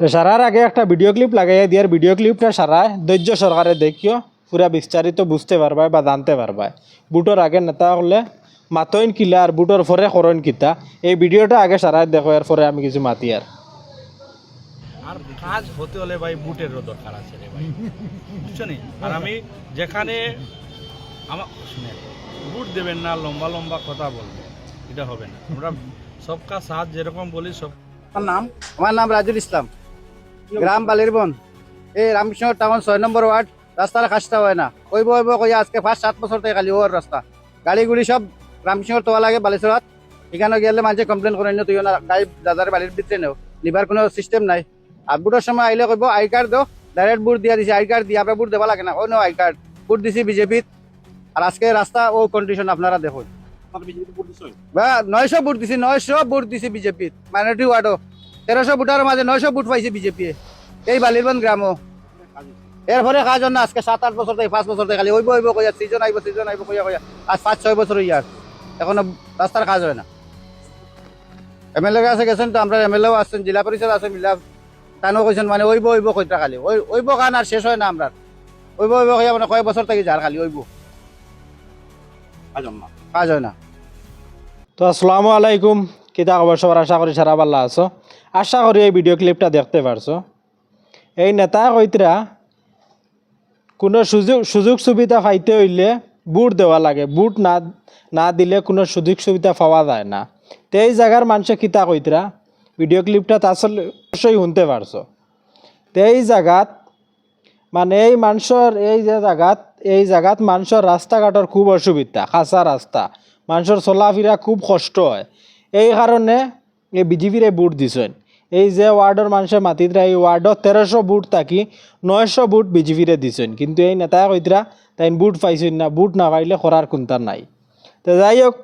তো সারার আগে একটা ভিডিও ক্লিপ লাগাইয়া দিয়ার ভিডিও ক্লিপটা সারা ধৈর্য সরকারে দেখিও পুরা বিস্তারিত বুঝতে পারবাই বা জানতে পারবাই। বুটোর আগে নেতা হলে মাতইন কিলা আর বুটোর পরে করইন কিতা। এই ভিডিওটা আগে সারাই দেখো এর পরে আমি কিছু মাতি আর আর কাজ হতে হলে ভাই বুটেরও দরকার আছে রে ভাই। বুঝছ নি? আর আমি যেখানে আমার শুনে বুট দেবেন না লম্বা লম্বা কথা বলবেন এটা হবে না। আমরা সবকা সাথ যেরকম বলি সব আমার নাম আমার নাম রাজুল ইসলাম। গ্রাম বালিরবন এই রামকৃষ্ণ টাউন ছয় নম্বর ওয়ার্ড রাস্তার কাজটা হয় না। ওইব ওইব কই আজকে পাঁচ সাত বছর থেকে খালি ওর রাস্তা গাড়িগুলি সব রামকৃষ্ণ তোয়া লাগে বালেশ্বরাত এখানে গেলে মানুষে কমপ্লেন করে নিও তুই না গাড়ি দাদার বাড়ির ভিতরে নেও। নিবার কোনো সিস্টেম নাই। আর বুটের সময় আইলে কইব আই কার্ড দাও ডাইরেক্ট বুট দিয়া দিছে আই কার্ড দিয়ে আপনার বুট দেওয়া লাগে না। ওই নো আই কার্ড বুট দিছি বিজেপিত। আর আজকে রাস্তা ও কন্ডিশন আপনারা দেখুন। নয়শো বুট দিছি নয়শো বুট দিছি বিজেপিত। মাইনরিটি ওয়ার্ডও তেরোশো বুটার মাঝে নয়শো বুট পাইছে বিজেপি এই বালিরবন গ্রামও এরপরে কাজ না আজকে সাত আট বছর থেকে পাঁচ বছর থেকে খালি ওইব ওইব কইয়া সিজন আইব সিজন আইব কইয়া কইয়া আজ পাঁচ ছয় বছর ইয়ার এখনও রাস্তার কাজ হয় না। এমএলএ কাছে গেছেন তো আমরা এমএলএও আসছেন জেলা পরিষদ আছে মিলা তানও কইছেন মানে ওইব ওইব কইটা খালি। ওই ওইব কান আর শেষ হয় না আমরা ওইব ওইব কইয়া মানে কয়েক বছর থেকে যার খালি ওইব কাজ হয় না। তো আসসালামু আলাইকুম। কিতা খবর সবার আশা করি সারা ভালো আছো। আশা করি এই ভিডিও ক্লিপটা দেখতে পারছ। এই নেতা কইতরা কোনো সুযোগ সুযোগ সুবিধা পাইতে হইলে বুট দেওয়া লাগে। বুট না না দিলে কোনো সুযোগ সুবিধা পাওয়া যায় না। তো এই জায়গার মানুষে কিতা কইতরা? ভিডিও ক্লিপটা আসলে অবশ্যই শুনতে পারছ। তো এই জায়গাত মানে এই মানুষের, এই যে জায়গাত, এই জায়গাত মানুষের রাস্তাঘাটের খুব অসুবিধা খাসা রাস্তা মানুষের চলাফেরা খুব কষ্ট হয়। এই কারণে এই বিজেপির বুট দিছেন এই যে ওয়ার্ডের মানুষের মাতিতরা এই ওয়ার্ডত তেরোশো বুট থাকি নয়শো বুট বিজেপিরে দিছেন কিন্তু এই নেতায় কইতরা তাই বুট পাইছেন না, বুট না পাইলে করার কোনটা নাই। তো যাই হোক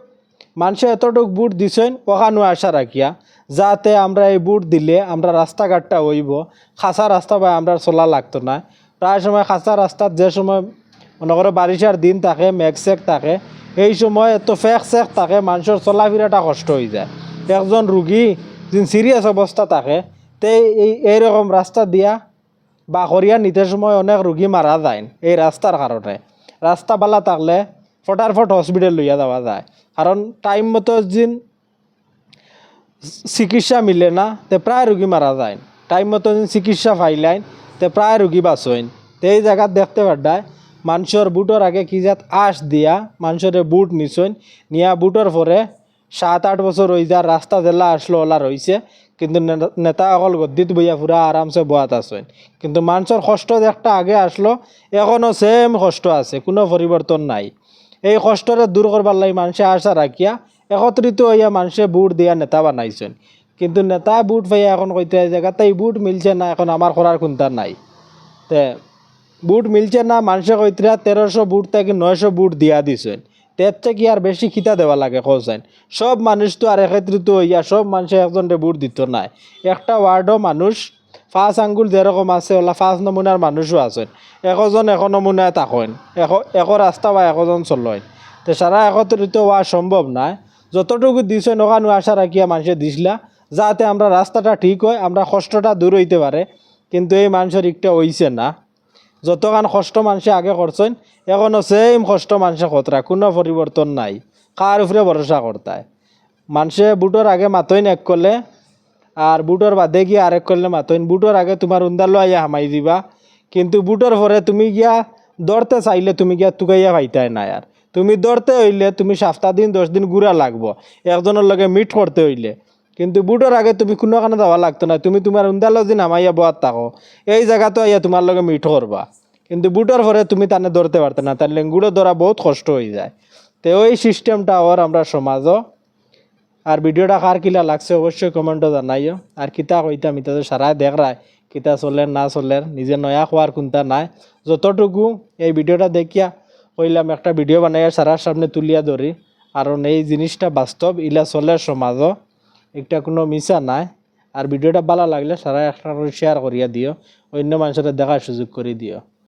মানুষে এতটুক বুট দিছেন ওখানো আশা রাখিয়া যাতে আমরা এই বুট দিলে আমরা রাস্তাঘাটটা হইব খাসা রাস্তা বা আমরা চলা লাগতো না। প্রায় সময় খাসা রাস্তাত যে সময়, মনে করো বারিশার দিন থাকে মেঘ থাকে এই সময় এত ফেক চেক থাকে মানুষের চলাফেরাটা কষ্ট হয়ে যায়। একজন রুগী যিনি সিরিয়াস অবস্থা থাকে তে এই এইরকম রাস্তা দিয়া বা করিয়া নিতে সময় অনেক রুগী মারা যায় এই রাস্তার কারণে রাস্তা বালা থাকলে ফটারফট হসপিটাল লইয়া যাওয়া যায়। কারণ টাইম মতো যিন চিকিৎসা মিলে না, তে প্রায় রুগী মারা যায়। টাইম মতো যদি চিকিৎসা পাইলাইন তে প্রায় রুগী বাঁচইন। তে এই জায়গাত দেখতে পারডায় মানুষের বুটর আগে কি যাত আশ দিয়া মানুষের বুট নিছইন নিয়া বুটর পরে সাত আট বছর হয়ে যার রাস্তা জেলা আসলো ওলা রয়েছে কিন্তু নেতা- অকল গদ্দিত বইয়া পুরা আরামসে বোয়াত আসেন কিন্তু মানুষের কষ্ট একটা আগে আসলো এখনও সেম কষ্ট আছে, কোনো পরিবর্তন নাই। এই কষ্টরে দূর করবার লাগি মানুষে আশা রাখিয়া একত্রিত হইয়া মানুষে বুট দিয়া নেতা বানাইছেন। কিন্তু নেতা বুট পাইয়া এখন কইতে জায়গাতে এই বুট মিলছে না, এখন আমার করার কোনটা নাই। তে, বুট মিলছে না মানুষে কইতরা তেরোশো বুট থেকে নয়শো বুট দিয়া দিছেন। তের থেকে আর বেশি খিতা দেওয়া লাগে কোসেন সব মানুষ তো আর একত্রিত হইয়া সব মানুষে একজনকে বুট দিত নাই। একটা ওয়ার্ডও মানুষ, পাঁচ আঙ্গুল যেরকম আছে, ওলা পাঁচ নমুনার মানুষও আছেন। একজন এক নমুনায় থাকেন এক রাস্তা বা একজন চলেন তো সারা একত্রিত হওয়া সম্ভব নাই। যতটুকু দিছেন ওখানে আশা রাখিয়া মানুষে দিছিলা, যাতে আমরা রাস্তাটা ঠিক হয়, আমরা কষ্টটা দূর হইতে পারে। কিন্তু এই মানুষের একটা হইছে না। যতখান কষ্ট মানুষে আগে করছেন এখনও সেম কষ্ট মানুষে কতরা কোনো পরিবর্তন নাই। কার উপরে ভরসা করতায়? মানুষে বুটোর আগে মাতইন এক করলে আর বুটোর বাদে গিয়ে আরেক করলে মাতইন। বুটোর আগে তোমার উন্দালো আইয়া হামাই দিবা, কিন্তু বুটোর পরে তুমি গিয়া দৌড়তে চাইলে তুমি গিয়া তুকাইয়া পাইতাই না আর তুমি দৌড়তে হইলে তুমি সাতটা দিন, দশ দিন গুড়া লাগবো। একজনের লগে মিট করতে হইলে। কিন্তু বুটোর আগে তুমি কোনো কানে যাওয়া লাগতো না তুমি তোমার উন্দালো দিন আমাইয়া বোয়াত থাকো। এই জায়গাতে আইয়া তোমার লগে মিট করবা কিন্তু বুটোর পরে তুমি তানে ধরতে পারতে না। তার লেঙ্গুড়ো ধরা বহুত কষ্ট হয়ে যায়। তো ওই সিস্টেমটা ওর আমরা সমাজও আর ভিডিওটা কার কিলা লাগছে অবশ্যই কমেন্টও জানাইও। আর কিতা কইতাম ইতা তো সারাই দেখ রায় কিতা চলের না চলের নিজে নয়া খোয়ার কোনটা নাই। যতটুকু এই ভিডিওটা দেখিয়া কইলাম, একটা ভিডিও বানাইয়া সারার সামনে তুলিয়া ধরি কারণ এই জিনিসটা বাস্তব ইলা চলে সমাজও একটা কোনো মিশা নাই। আর ভিডিওটা ভালো লাগলে সারা একটা শেয়ার করিয়া দিও। অন্য মানুষের দেখার সুযোগ করে দিও।